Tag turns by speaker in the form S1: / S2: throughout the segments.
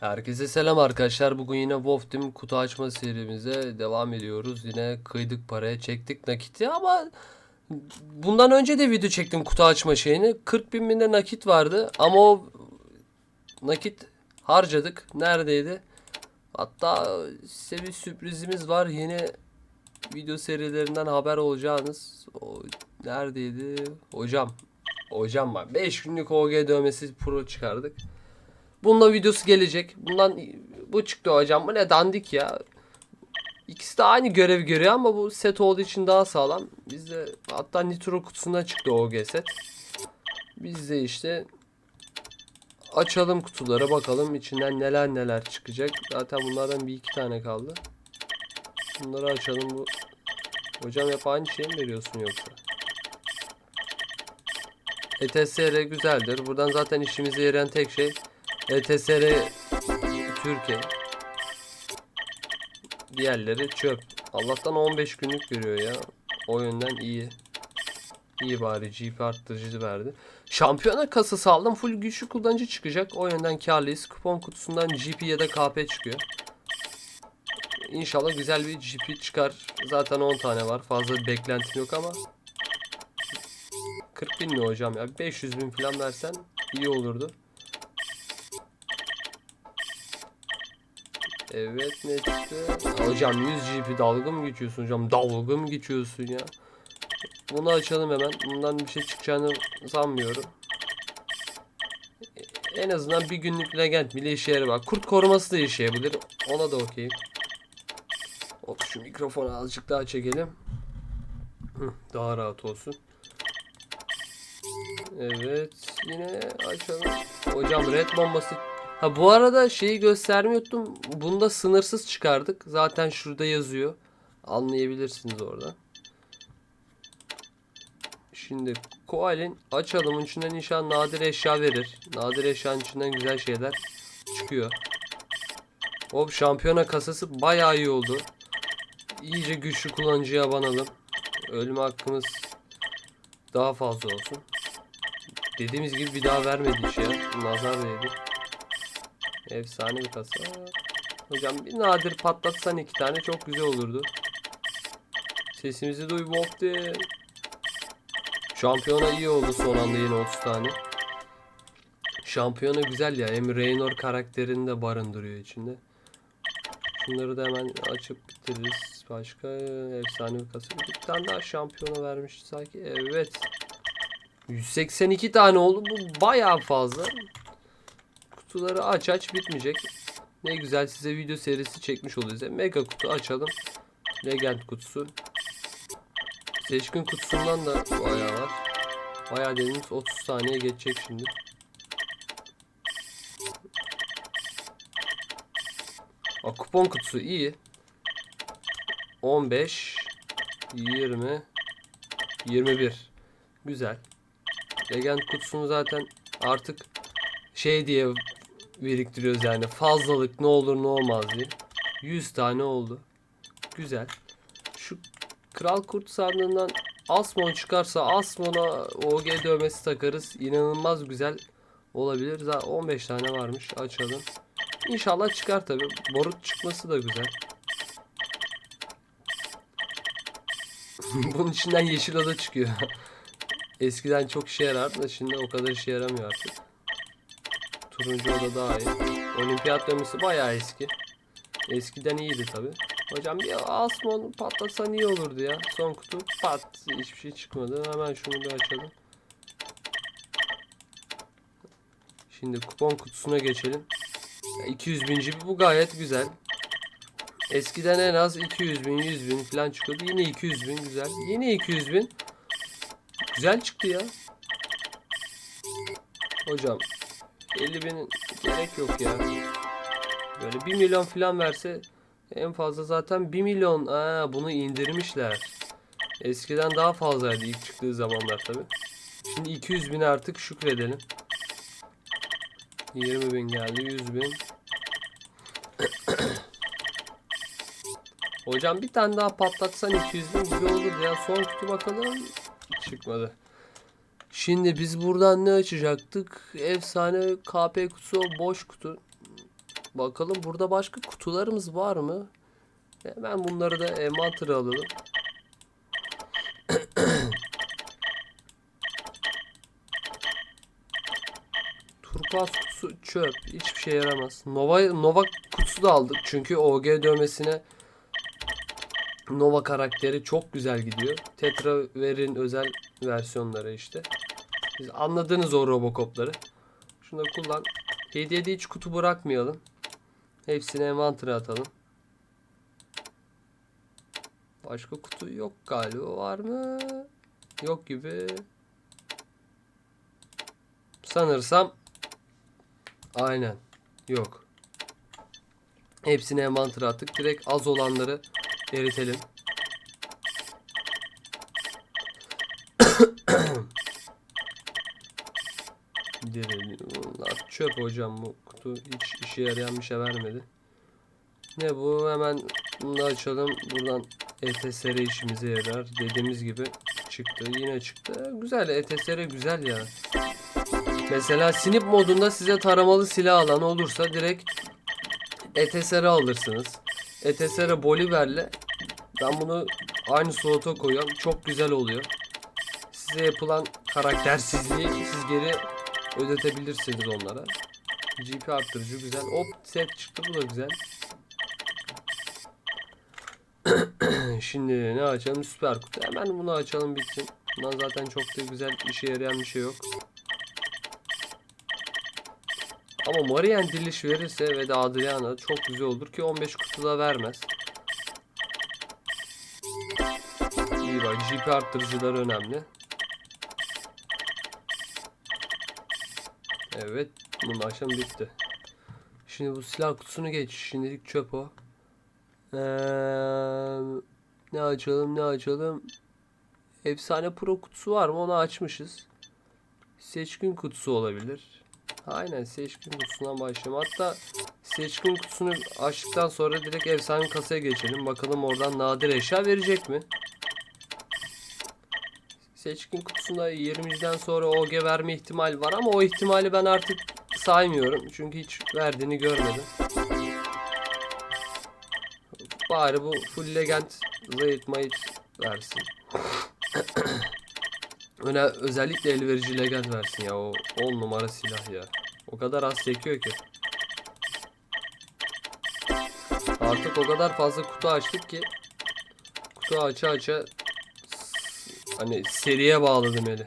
S1: Herkese selam arkadaşlar. Bugün yine Wolf Team kutu açma serimize devam ediyoruz. Yine kıydık paraya çektik nakiti ama bundan önce de video çektim kutu açma şeyini. 40 bin binde nakit vardı ama o nakit harcadık. Neredeydi? Hatta size bir sürprizimiz var. Yine video serilerinden haber olacağınız. O neredeydi? Hocam. Hocam var. 5 günlük OG dövmesi pro çıkardık. Bununla videosu gelecek. Bundan bu çıktı hocam. Bu ne dandik ya. İkisi de aynı görev görüyor ama bu set olduğu için daha sağlam. Bizde hatta Nitro kutusundan çıktı OG set. Biz de işte açalım kutuları bakalım içinden neler neler çıkacak. Zaten bunlardan bir iki tane kaldı. Bunları açalım bu. Hocam hep aynı şeyi mi veriyorsun yoksa? ETSR güzeldir. Buradan zaten işimize yarayan tek şey ETSR Türkiye. Diğerleri çöp. Allah'tan 15 günlük veriyor ya. O yönden iyi. İyi bari GP arttırıcı verdi. Şampiyona kasası aldım. Full güçlü kullanıcı çıkacak. O yönden karlıyız. Kupon kutusundan GP ya da KP çıkıyor. İnşallah güzel bir GP çıkar. Zaten 10 tane var. Fazla bir beklentim yok ama. 40 bin mi hocam ya? 500 bin falan versen iyi olurdu. Evet ne çıktı? Hocam 100 GP dalga mı geçiyorsun hocam? Dalga mı geçiyorsun ya? Bunu açalım hemen. Bundan bir şey çıkacağını sanmıyorum. En azından bir günlük legend bile işe yarar. Kurt koruması da işe yarayabilir. Ona da okeyim. Hop şu mikrofonu azıcık daha çekelim. Daha rahat olsun. Evet yine açalım. Hocam red bombası Ha bu arada şeyi göstermiyordum. Bunda sınırsız çıkardık. Zaten şurada yazıyor. Anlayabilirsiniz orada. Şimdi Koal'in açalım. içinden inşallah nadir eşya verir. Nadir eşyanın içinden güzel şeyler çıkıyor. Hop şampiyona kasası bayağı iyi oldu. İyice güçlü kullanıcıya banalım. Ölüm hakkımız daha fazla olsun. Dediğimiz gibi bir daha vermedi iş ya. Nazar değdi. Efsane bir kasa. Hocam bir nadir patlatsan iki tane çok güzel olurdu. Sesimizi duy Bob'de. Şampiyona iyi oldu son anda yine 30 tane. Şampiyona güzel ya. Hem Raynor karakterini de barındırıyor içinde. Şunları da hemen açıp bitiririz. Başka efsane bir kasa. Bir tane daha şampiyona vermiş sanki. Evet. 182 tane oldu. Bu bayağı fazla. Kutuları aç aç bitmeyecek. Ne güzel size video serisi çekmiş oluyoruz. Mega kutu açalım. Legend kutusu. Seçkin kutusundan da bayağı var. Bayağı dediğimiz 30 saniye geçecek şimdi. Aa, kupon kutusu iyi. 15 20 21 Güzel. Legend kutusunu zaten artık şey diye biriktiriyoruz yani fazlalık ne olur ne olmaz diye. 100 tane oldu. Güzel. Şu Kral Kurt sandığından Asmon çıkarsa Asmon'a OG dövmesi takarız. İnanılmaz güzel olabilir. Zaten 15 tane varmış. Açalım. İnşallah çıkar tabi. Borut çıkması da güzel. Bunun içinden yeşil oda çıkıyor. Eskiden çok işe yarardı da şimdi o kadar işe yaramıyor artık. Turuncu oda daha iyi. Olimpiyat dönmesi bayağı eski. Eskiden iyiydi tabi. Hocam bir Asmon patlatsan iyi olurdu ya. Son kutu pat hiçbir şey çıkmadı. Hemen şunu da açalım. Şimdi kupon kutusuna geçelim. 200 bin gibi bu gayet güzel. Eskiden en az 200 bin 100 bin falan çıkıyordu. Yine 200 bin güzel. Yine 200 bin. Güzel çıktı ya. Hocam 50 bin gerek yok ya. Böyle 1 milyon falan verse en fazla zaten 1 milyon. Aa, bunu indirmişler. Eskiden daha fazlaydı ilk çıktığı zamanlar tabi. Şimdi 200 bin artık şükredelim. 20 bin geldi 100 bin. Hocam bir tane daha patlatsan 200 bin güzel olurdu ya. Son kutu bakalım. Çıkmadı. Şimdi biz buradan ne açacaktık? Efsane KP kutusu boş kutu. Bakalım burada başka kutularımız var mı? Hemen bunları da envantere alalım. Turkuaz kutusu çöp. Hiçbir şey yaramaz. Nova, Nova kutusu da aldık. Çünkü OG dövmesine Nova karakteri çok güzel gidiyor. Tetraver'in özel versiyonları işte. Siz anladınız o Robocop'ları. Şunu da kullan. Hediyede hiç kutu bırakmayalım. Hepsini envantere atalım. Başka kutu yok galiba. Var mı? Yok gibi. Sanırsam aynen. Yok. Hepsini envantere attık. Direkt az olanları eritelim. Çöp hocam bu kutu hiç işe yarayan bir şey vermedi. Ne bu? Hemen bunu açalım. Buradan ETSR işimize yarar. Dediğimiz gibi çıktı. Yine çıktı. Güzel. ETSR güzel ya. Mesela sinip modunda size taramalı silah alan olursa direkt ETSR alırsınız. ETSR Bolivar'le ben bunu aynı slota koyuyorum. Çok güzel oluyor. Size yapılan karaktersizliği siz geri ödetebilirsiniz onlara. GP arttırıcı güzel. Hop set çıktı bu da güzel. Şimdi ne açalım? Süper kutu. Hemen bunu açalım bitsin. Bundan zaten çok da güzel işe yarayan bir şey yok. Ama Marian diliş verirse ve de Adriana çok güzel olur ki 15 kutuda vermez. İyi bak GP arttırıcılar önemli. Evet bunun aşam bitti. Şimdi bu silah kutusunu geç. Şimdilik çöp o. Ee, ne açalım ne açalım. Efsane Pro kutusu var mı? Onu açmışız. Seçkin kutusu olabilir. Aynen seçkin kutusundan başlayalım. Hatta seçkin kutusunu açtıktan sonra direkt efsane kasaya geçelim. Bakalım oradan nadir eşya verecek mi? Seçkin kutusunda 20'den sonra OG verme ihtimali var ama o ihtimali ben artık saymıyorum. Çünkü hiç verdiğini görmedim. Bari bu full legend zayıf mayıt versin. Öyle özellikle elverici legend versin ya o 10 numara silah ya. O kadar az çekiyor ki. Artık o kadar fazla kutu açtık ki kutu aça aça hani seriye bağladım eli.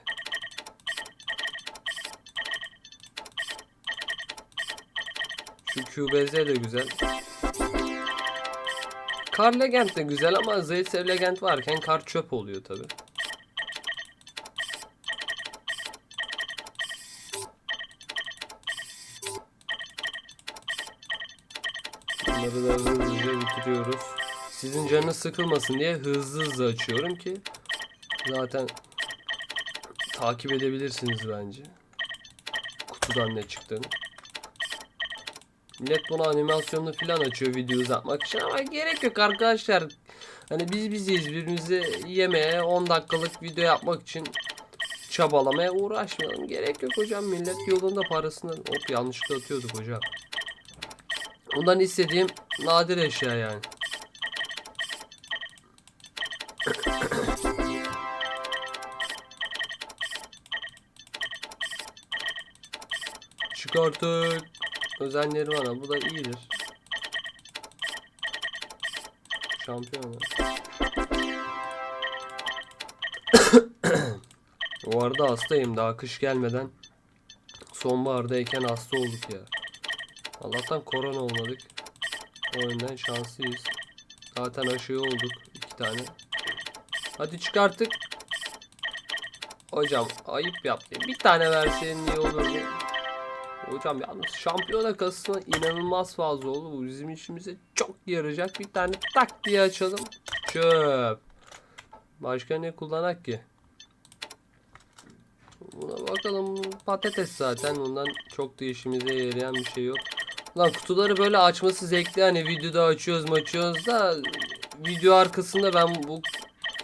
S1: Şu QBZ de güzel. Kar Legend de güzel ama Zaytsev Legend varken kar çöp oluyor tabi. Bunları da hızlıca bitiriyoruz. Sizin canınız sıkılmasın diye hızlı hızlı açıyorum ki zaten takip edebilirsiniz bence. Kutudan ne çıktığını. Millet bunu animasyonlu falan açıyor video uzatmak için ama gerek yok arkadaşlar. Hani biz biziz birbirimizi yemeye 10 dakikalık video yapmak için çabalamaya uğraşmayalım. Gerek yok hocam millet yolunda parasını hop yanlışlıkla atıyorduk hocam. Bundan istediğim nadir eşya yani. Çık artık. Özenleri bana. Bu da iyidir. Şampiyon. Bu arada hastayım. Daha kış gelmeden sonbahardayken hasta olduk ya. Allah'tan korona olmadık. O yüzden şanslıyız. Zaten aşı olduk. iki tane. Hadi çık artık. Hocam ayıp yaptı. Bir tane verseydin iyi olurdu. Hocam yalnız şampiyona kasına inanılmaz fazla oldu. Bu bizim işimize çok yarayacak. Bir tane tak diye açalım. Çöp. Başka ne kullanak ki? Buna bakalım. Patates zaten. Bundan çok da işimize yarayan bir şey yok. Lan kutuları böyle açması zevkli. Hani videoda açıyoruz mu açıyoruz da video arkasında ben bu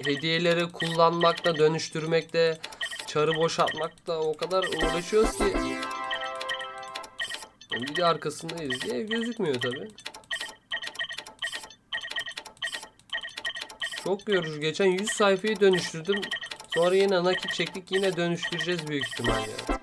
S1: hediyeleri kullanmakta, dönüştürmekte, çarı boşaltmakta o kadar uğraşıyoruz ki Video arkasındayız diye gözükmüyor tabi. Çok yorucu. Geçen 100 sayfayı dönüştürdüm. Sonra yine nakit çektik. Yine dönüştüreceğiz büyük ihtimalle.